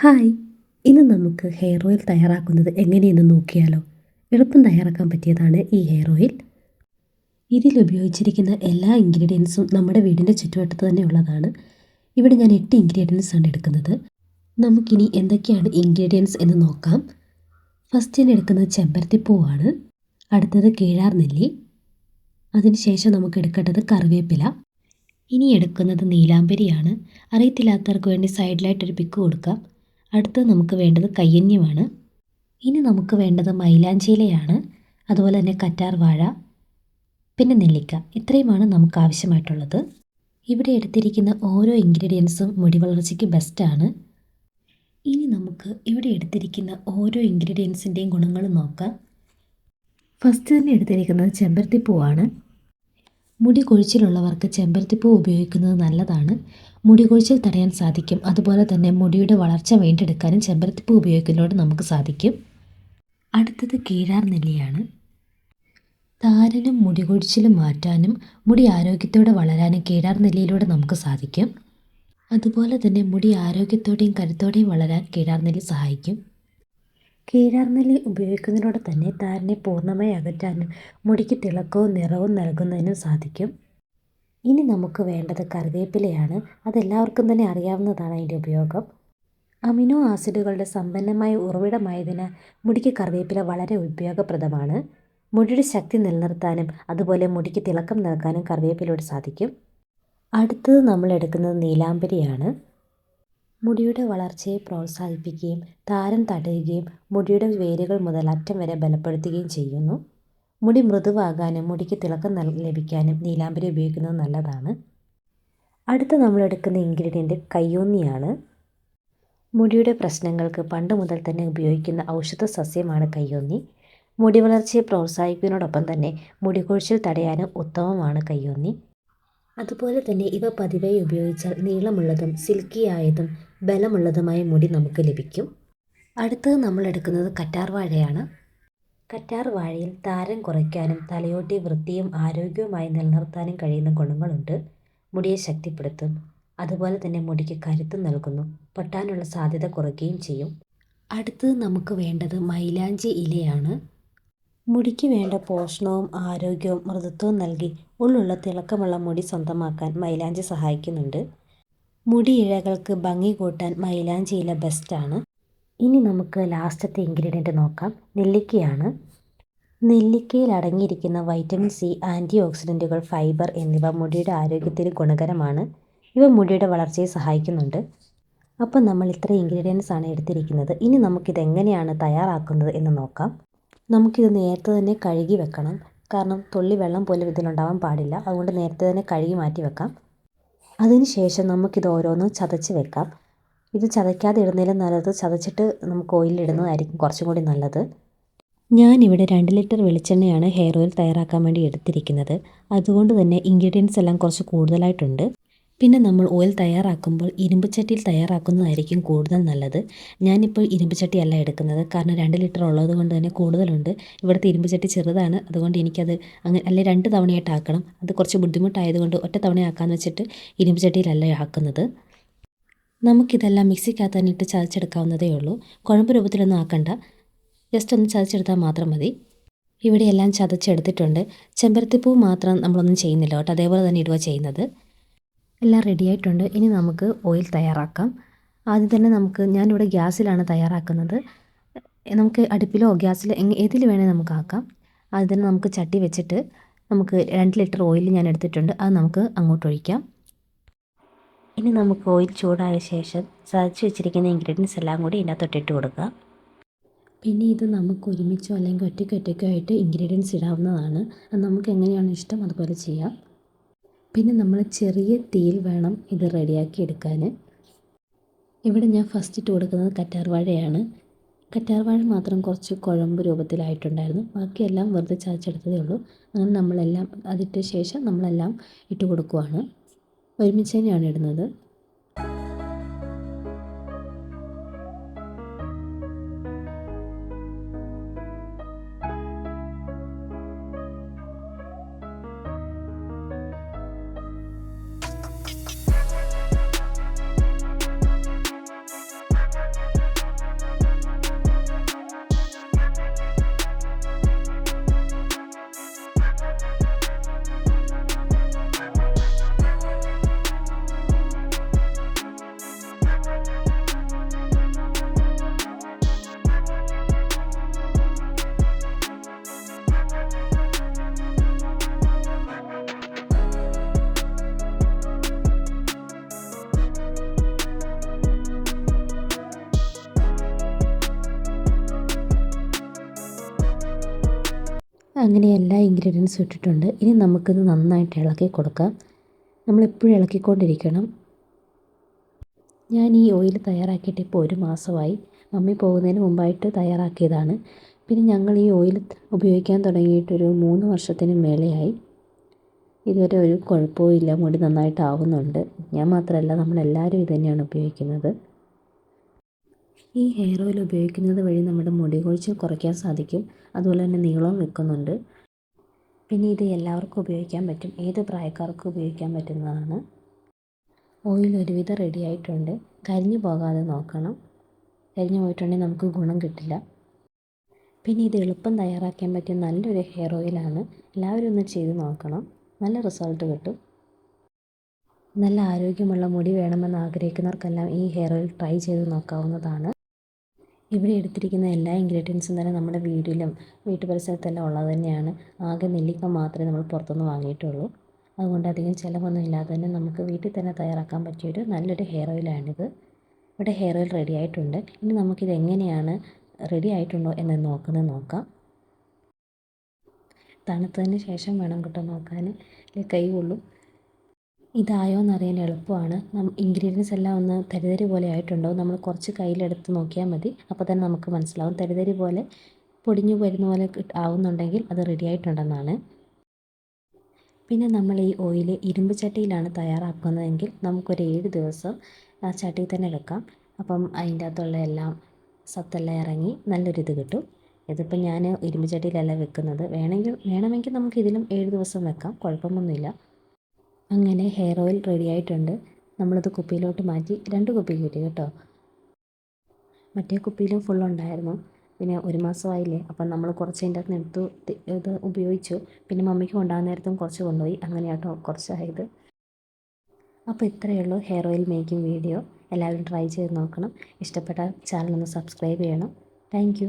Hi. ഇന്ന് നമുക്ക് hair oil തയ്യാറാക്കുന്നത് എങ്ങനെയെന്ന് നോക്കിയാലോ. എളുപ്പം തയ്യാറാക്കാൻ പറ്റിയതാണ് ഈ ഹെയർ ഓയിൽ. ഇതിൽ ഉപയോഗിച്ചിരിക്കുന്ന എല്ലാ ഇൻഗ്രീഡിയൻസും നമ്മുടെ വീടിന്റെ ചുറ്റുവട്ടത്ത് തന്നെ ഉള്ളതാണ്. ഇവിടെ ഞാൻ എട്ട് ഇൻഗ്രീഡിയൻസ് ആണ് എടുക്കുന്നത്. നമുക്കിനി എന്തൊക്കെയാണ് ഇൻഗ്രീഡിയൻസ് എന്ന് നോക്കാം. ഫസ്റ്റ് ഞാൻ എടുക്കുന്നത് ചെമ്പരത്തിപ്പൂവാണ് അടുത്തത് കീഴാർ നെല്ലി. അതിനുശേഷം നമുക്ക് എടുക്കേണ്ടത് കറിവേപ്പില. ഇനി എടുക്കുന്നത് നീലാംബരിയാണ്. അറിയത്തില്ലാത്തവർക്ക് വേണ്ടി സൈഡിലായിട്ടൊരു പിക്ക് കൊടുക്കാം. അടുത്തത് നമുക്ക് വേണ്ടത് കയ്യന്യമാണ്. ഇനി നമുക്ക് വേണ്ടത് മൈലാഞ്ചിയിലയാണ്. അതുപോലെ തന്നെ കറ്റാർ വാഴ പിന്നെ നെല്ലിക്ക. ഇത്രയുമാണ് നമുക്ക് ആവശ്യമായിട്ടുള്ളത്. ഇവിടെ എടുത്തിരിക്കുന്ന ഓരോ ഇൻഗ്രീഡിയൻസും മുടി വളർച്ചയ്ക്ക് ബെസ്റ്റാണ് ഇനി നമുക്ക് ഇവിടെ എടുത്തിരിക്കുന്ന ഓരോ ഇൻഗ്രീഡിയൻസിന്റെയും ഗുണങ്ങൾ നോക്കാം. ഫസ്റ്റ് തന്നെ എടുത്തിരിക്കുന്നത് ചെമ്പരത്തിപ്പൂവാണ്. മുടി കൊഴിച്ചിലുള്ളവർക്ക് ചെമ്പരത്തിപ്പൂ ഉപയോഗിക്കുന്നത് നല്ലതാണ്. മുടി കൊഴിച്ചിൽ തടയാൻ സാധിക്കും. അതുപോലെ തന്നെ മുടിയുടെ വളർച്ച വീണ്ടെടുക്കാനും ചെമ്പരത്തിപ്പൂ ഉപയോഗിക്കുന്നതോടെ നമുക്ക് സാധിക്കും. അടുത്തത് കീഴാർ നെല്ലിയാണ്. താരനും മുടി കൊഴിച്ചിലും മാറ്റാനും മുടി ആരോഗ്യത്തോടെ വളരാനും കീഴാർ നെല്ലിയിലൂടെ നമുക്ക് സാധിക്കും. അതുപോലെ തന്നെ മുടി ആരോഗ്യത്തോടെയും കരുത്തോടെയും വളരാൻ കീഴാർ നെല്ലി സഹായിക്കും. കീഴാർ നെല്ലി ഉപയോഗിക്കുന്നതിലൂടെ തന്നെ താരനെ പൂർണമായി അകറ്റാനും മുടിക്ക് തിളക്കവും നിറവും നൽകുന്നതിനും സാധിക്കും. ഇനി നമുക്ക് വേണ്ടത് കറിവേപ്പിലയാണ്. അതെല്ലാവർക്കും തന്നെ അറിയാവുന്നതാണ് അതിന്റെ ഉപയോഗം. അമിനോ ആസിഡുകളുടെ സമ്പന്നമായ ഉറവിടമായതിനാൽ മുടിക്ക് കറിവേപ്പില വളരെ ഉപയോഗപ്രദമാണ്. മുടിയുടെ ശക്തി നിലനിർത്താനും അതുപോലെ മുടിക്ക് തിളക്കം നൽകാനും കറിവേപ്പിലയോട് സാധിക്കും. അടുത്തത് നമ്മൾ എടുക്കുന്നത് നീലാംബരിയാണ്. മുടിയുടെ വളർച്ചയെ പ്രോത്സാഹിപ്പിക്കുകയും താരം തടയുകയും മുടിയുടെ വേരുകൾ മുതൽ അറ്റം വരെ ബലപ്പെടുത്തുകയും ചെയ്യുന്നു. മുടി മൃദുവാകാനും മുടിക്ക് തിളക്കം ലഭിക്കാനും നീലാംബരി ഉപയോഗിക്കുന്നത് നല്ലതാണ്. അടുത്ത നമ്മൾ എടുക്കുന്ന ഇൻഗ്രീഡിയന്റ് കയ്യോന്നിയാണ്. മുടിയുടെ പ്രശ്നങ്ങൾക്ക് പണ്ട് മുതൽ തന്നെ ഉപയോഗിക്കുന്ന ഔഷധ സസ്യമാണ് കയ്യോന്നി. മുടി വളർച്ചയെ പ്രോത്സാഹിപ്പിക്കുന്നതോടൊപ്പം തന്നെ മുടി കൊഴിച്ചിൽ തടയാനും ഉത്തമമാണ് കയ്യോന്നി. അതുപോലെ തന്നെ ഇവ പതിവായി ഉപയോഗിച്ചാൽ നീളമുള്ളതും സിൽക്കിയായതും ബലമുള്ളതുമായ മുടി നമുക്ക് ലഭിക്കും. അടുത്തത് നമ്മൾ എടുക്കുന്നത് കറ്റാർ വാഴയാണ് കറ്റാർ വാഴയിൽ താരം കുറയ്ക്കാനും തലയോട്ടി വൃത്തിയും ആരോഗ്യവുമായി നിലനിർത്താനും കഴിയുന്ന ഗുണങ്ങളുണ്ട്. മുടിയെ ശക്തിപ്പെടുത്തും. അതുപോലെ തന്നെ മുടിക്ക് കരുത്ത് നൽകുന്നു. പൊട്ടാനുള്ള സാധ്യത കുറയ്ക്കുകയും ചെയ്യും. അടുത്തത് നമുക്ക് വേണ്ടത് മൈലാഞ്ചി ഇലയാണ്. മുടിക്ക് വേണ്ട പോഷണവും ആരോഗ്യവും മൃദുത്വവും നൽകി ഉള്ളുള്ള തിളക്കമുള്ള മുടി സ്വന്തമാക്കാൻ മൈലാഞ്ചി സഹായിക്കുന്നുണ്ട്. മുടി ഇഴകൾക്ക് ഭംഗി കൂട്ടാൻ മൈലാഞ്ചി ഇല ബെസ്റ്റാണ് ഇനി നമുക്ക് ലാസ്റ്റത്തെ ഇൻഗ്രീഡിയന്റ് നോക്കാം. നെല്ലിക്കയാണ്. നെല്ലിക്കയിൽ അടങ്ങിയിരിക്കുന്ന വൈറ്റമിൻ സി ആന്റി ഓക്സിഡന്റുകൾ ഫൈബർ എന്നിവ മുടിയുടെ ആരോഗ്യത്തിന് ഗുണകരമാണ്. ഇവ മുടിയുടെ വളർച്ചയെ സഹായിക്കുന്നുണ്ട്. അപ്പം നമ്മൾ ഇത്ര ഇൻഗ്രീഡിയൻസ് ആണ് എടുത്തിരിക്കുന്നത്. ഇനി നമുക്കിത് എങ്ങനെയാണ് തയ്യാറാക്കുന്നത് എന്ന് നോക്കാം. നമുക്കിത് നേരത്തെ തന്നെ കഴുകി വെക്കണം. കാരണം തുള്ളി വെള്ളം പോലും ഇതിലുണ്ടാവാൻ പാടില്ല. അതുകൊണ്ട് നേരത്തെ തന്നെ കഴുകി മാറ്റി വെക്കാം. അതിനുശേഷം നമുക്കിത് ഓരോന്നും ചതച്ച് വെക്കാം. ഇത് ചതയ്ക്കാതെ ഇടുന്നതിലും നല്ലത് ചതച്ചിട്ട് നമുക്ക് ഓയിലിടുന്നതായിരിക്കും കുറച്ചും കൂടി നല്ലത്. ഞാനിവിടെ രണ്ട് ലിറ്റർ വെളിച്ചെണ്ണയാണ് ഹെയർ ഓയിൽ തയ്യാറാക്കാൻ വേണ്ടി എടുത്തിരിക്കുന്നത്. അതുകൊണ്ട് തന്നെ ഇൻഗ്രീഡിയൻസ് എല്ലാം കുറച്ച് കൂടുതലായിട്ടുണ്ട്. പിന്നെ നമ്മൾ ഓയിൽ തയ്യാറാക്കുമ്പോൾ ഇരുമ്പ് ചട്ടിയിൽ തയ്യാറാക്കുന്നതായിരിക്കും കൂടുതൽ നല്ലത്. ഞാനിപ്പോൾ ഇരുമ്പ് ചട്ടിയല്ല എടുക്കുന്നത്. കാരണം രണ്ട് ലിറ്റർ ഉള്ളത് കൊണ്ട് തന്നെ കൂടുതലുണ്ട്. ഇവിടുത്തെ ഇരുമ്പ് ചട്ടി ചെറുതാണ്. അതുകൊണ്ട് എനിക്കത് അങ്ങനെ അല്ലെ രണ്ട് തവണയായിട്ട് ആക്കണം. അത് കുറച്ച് ബുദ്ധിമുട്ടായതുകൊണ്ട് ഒറ്റ തവണയാക്കാമെന്ന് വെച്ചിട്ട് ഇരുമ്പ് ചട്ടിയിലല്ല ആക്കുന്നത്. നമുക്കിതെല്ലാം മിക്സിക്കകത്ത് ഇട്ട് ചതച്ചെടുക്കാവുന്നതേ ഉള്ളൂ. കുഴമ്പ് രൂപത്തിലൊന്നും ആക്കണ്ട. ജസ്റ്റ് ഒന്ന് ചതച്ചെടുത്താൽ മാത്രം മതി. ഇവിടെ എല്ലാം ചതച്ചെടുത്തിട്ടുണ്ട്. ചെമ്പരത്തിപ്പൂ മാത്രം നമ്മളൊന്നും ചെയ്യുന്നില്ല കേട്ടോ. അതേപോലെ തന്നെ ഇടുക ചെയ്യുന്നത്. എല്ലാം റെഡി ആയിട്ടുണ്ട് ഇനി നമുക്ക് ഓയിൽ തയ്യാറാക്കാം. ആദ്യം തന്നെ നമുക്ക് ഞാനിവിടെ ഗ്യാസിലാണ് തയ്യാറാക്കുന്നത്. നമുക്ക് അടുപ്പിലോ ഗ്യാസിലോ ഏതിൽ വേണേൽ നമുക്ക് ആക്കാം. ആദ്യം തന്നെ നമുക്ക് ചട്ടി വെച്ചിട്ട് നമുക്ക് രണ്ട് ലിറ്റർ ഓയിൽ ഞാൻ എടുത്തിട്ടുണ്ട്. അത് നമുക്ക് അങ്ങോട്ട് ഒഴിക്കാം ഇനി നമുക്ക് ഓയിൽ ചൂടായ ശേഷം ചതച്ച് വെച്ചിരിക്കുന്ന ഇൻഗ്രീഡിയൻസ് എല്ലാം കൂടി ഇതിനകത്തോട്ട് ഇട്ട് കൊടുക്കുക. പിന്നെ ഇത് നമുക്ക് ഒരുമിച്ചോ അല്ലെങ്കിൽ ഒറ്റയ്ക്ക് ഒറ്റയ്ക്കോ ആയിട്ട് ഇൻഗ്രീഡിയൻസ് ഇടാവുന്നതാണ് നമുക്ക് എങ്ങനെയാണ് ഇഷ്ടം അതുപോലെ ചെയ്യാം. പിന്നെ നമ്മൾ ചെറിയ തീയിൽ വേണം ഇത് റെഡിയാക്കി എടുക്കാൻ. ഇവിടെ ഞാൻ ഫസ്റ്റ് ഇട്ട് കൊടുക്കുന്നത് കറ്റാർവാഴയാണ് കറ്റാർവാഴ മാത്രം കുറച്ച് കുഴമ്പ് രൂപത്തിലായിട്ടുണ്ടായിരുന്നു. ബാക്കിയെല്ലാം വെറുതെ ചതച്ചെടുത്തതേ ഉള്ളൂ. അങ്ങനെ നമ്മളെല്ലാം അതിട്ട ശേഷം നമ്മളെല്ലാം ഇട്ട് കൊടുക്കുവാണ്. ഒരുമിച്ച് തന്നെയാണ് ഇടുന്നത്. അങ്ങനെ എല്ലാ ഇൻഗ്രീഡിയൻസും ഇട്ടിട്ടുണ്ട്. ഇനി നമുക്കിത് നന്നായിട്ട് ഇളക്കി കൊടുക്കാം. നമ്മളെപ്പോഴും ഇളക്കിക്കൊണ്ടിരിക്കണം. ഞാൻ ഈ ഓയിൽ തയ്യാറാക്കിയിട്ട് ഇപ്പോൾ ഒരു മാസമായി. മമ്മി പോകുന്നതിന് മുമ്പായിട്ട് തയ്യാറാക്കിയതാണ്. പിന്നെ ഞങ്ങൾ ഈ ഓയിൽ ഉപയോഗിക്കാൻ തുടങ്ങിയിട്ടൊരു മൂന്ന് വർഷത്തിന് മേലെയായി. ഇതുവരെ ഒരു കുഴപ്പവും ഇല്ല. മുടി നന്നായിട്ട് ആവുന്നുണ്ട്. ഞാൻ മാത്രമല്ല നമ്മളെല്ലാവരും ഇത് തന്നെയാണ് ഉപയോഗിക്കുന്നത്. ഈ ഹെയർ ഓയിൽ ഉപയോഗിക്കുന്നത് വഴി നമ്മുടെ മുടി കൊഴിച്ചിൽ കുറയ്ക്കാൻ സാധിക്കും. അതുപോലെ തന്നെ നീളവും വെക്കുന്നുണ്ട്. പിന്നെ ഇത് എല്ലാവർക്കും ഉപയോഗിക്കാൻ പറ്റും. ഏത് പ്രായക്കാർക്കും ഉപയോഗിക്കാൻ പറ്റുന്നതാണ്. ഓയിൽ ഒരുവിധം റെഡി ആയിട്ടുണ്ട്. കരിഞ്ഞു പോകാതെ നോക്കണം. കരിഞ്ഞു പോയിട്ടുണ്ടെങ്കിൽ നമുക്ക് ഗുണം കിട്ടില്ല. പിന്നെ ഇത് എളുപ്പം തയ്യാറാക്കാൻ പറ്റിയ നല്ലൊരു ഹെയർ ഓയിലാണ് എല്ലാവരും ഒന്ന് ചെയ്ത് നോക്കണം. നല്ല റിസൾട്ട് കിട്ടും. നല്ല ആരോഗ്യമുള്ള മുടി വേണമെന്ന് ആഗ്രഹിക്കുന്നവർക്കെല്ലാം ഈ ഹെയർ ഓയിൽ ട്രൈ ചെയ്ത് നോക്കാവുന്നതാണ്. ഇവിടെ എടുത്തിരിക്കുന്ന എല്ലാ ഇൻഗ്രീഡിയൻസും തന്നെ നമ്മുടെ വീട്ടിലും വീട്ടുപരിസരത്തെല്ലാം ഉള്ളത് തന്നെയാണ്. ആകെ നെല്ലിക്ക മാത്രമേ നമ്മൾ പുറത്തുനിന്ന് വാങ്ങിയിട്ടുള്ളൂ. അതുകൊണ്ട് അധികം ചിലവൊന്നും ഇല്ലാതെ തന്നെ നമുക്ക് വീട്ടിൽ തന്നെ തയ്യാറാക്കാൻ പറ്റിയൊരു നല്ലൊരു ഹെയർ ഓയിലാണിത് ഇവിടെ ഹെയർ ഓയിൽ റെഡി ആയിട്ടുണ്ട്. ഇനി നമുക്കിത് എങ്ങനെയാണ് റെഡി ആയിട്ടുണ്ടോ എന്ന് നോക്കുന്നത് നോക്കാം. തണുത്തതിന് ശേഷം വേണം കേട്ടോ നോക്കാൻ കൈ കൊള്ളും ഇതായോ എന്നറിയാൻ എളുപ്പമാണ് ഇൻഗ്രീഡിയൻസ് എല്ലാം ഒന്ന് തരിതരി പോലെ ആയിട്ടുണ്ടോ? നമ്മൾ കുറച്ച് കയ്യിലെടുത്ത് നോക്കിയാൽ മതി. അപ്പോൾ തന്നെ നമുക്ക് മനസ്സിലാവും. തരിതരി പോലെ പൊടിഞ്ഞു വരുന്ന പോലെ ആവുന്നുണ്ടെങ്കിൽ അത് റെഡി ആയിട്ടുണ്ടെന്നാണ്. പിന്നെ നമ്മൾ ഈ ഓയിൽ ഇരുമ്പ് ചട്ടിയിലാണ് തയ്യാറാക്കുന്നതെങ്കിൽ നമുക്കൊരു ഏഴ് ദിവസം ആ ചട്ടിയിൽ തന്നെ വെക്കാം അപ്പം അതിന്റെ അകത്തുള്ള എല്ലാം സത്തെല്ലാം ഇറങ്ങി നല്ലൊരിത് കിട്ടും. ഇതിപ്പോൾ ഞാൻ ഇരുമ്പ് ചട്ടിയിലല്ല വെക്കുന്നത്. വേണമെങ്കിൽ വേണമെങ്കിൽ നമുക്ക് ഇതിലും ഏഴ് ദിവസം വെക്കാം. കുഴപ്പമൊന്നുമില്ല. അങ്ങനെ ഹെയർ ഓയിൽ റെഡി ആയിട്ടുണ്ട്. നമ്മളത് കുപ്പിയിലോട്ട് മാറ്റി രണ്ട് കുപ്പി കിട്ടി കേട്ടോ. മറ്റേ കുപ്പിയിലും ഫുൾ ഉണ്ടായിരുന്നു. പിന്നെ ഒരു മാസമായില്ലേ അപ്പം നമ്മൾ കുറച്ച് അതിന്റെ അകത്ത് എടുത്തു ഇത് ഉപയോഗിച്ചു. പിന്നെ മമ്മിക്ക് കൊണ്ടാകുന്ന നേരത്തും കുറച്ച് കൊണ്ടുപോയി. അങ്ങനെയാട്ടോ കുറച്ചായത്. അപ്പോൾ ഇത്രയേ ഉള്ളൂ ഹെയർ ഓയിൽ മേക്കിംഗ് വീഡിയോ എല്ലാവരും ട്രൈ ചെയ്ത് നോക്കണം. ഇഷ്ടപ്പെട്ട ചാനൽ ഒന്ന് സബ്സ്ക്രൈബ് ചെയ്യണം. താങ്ക്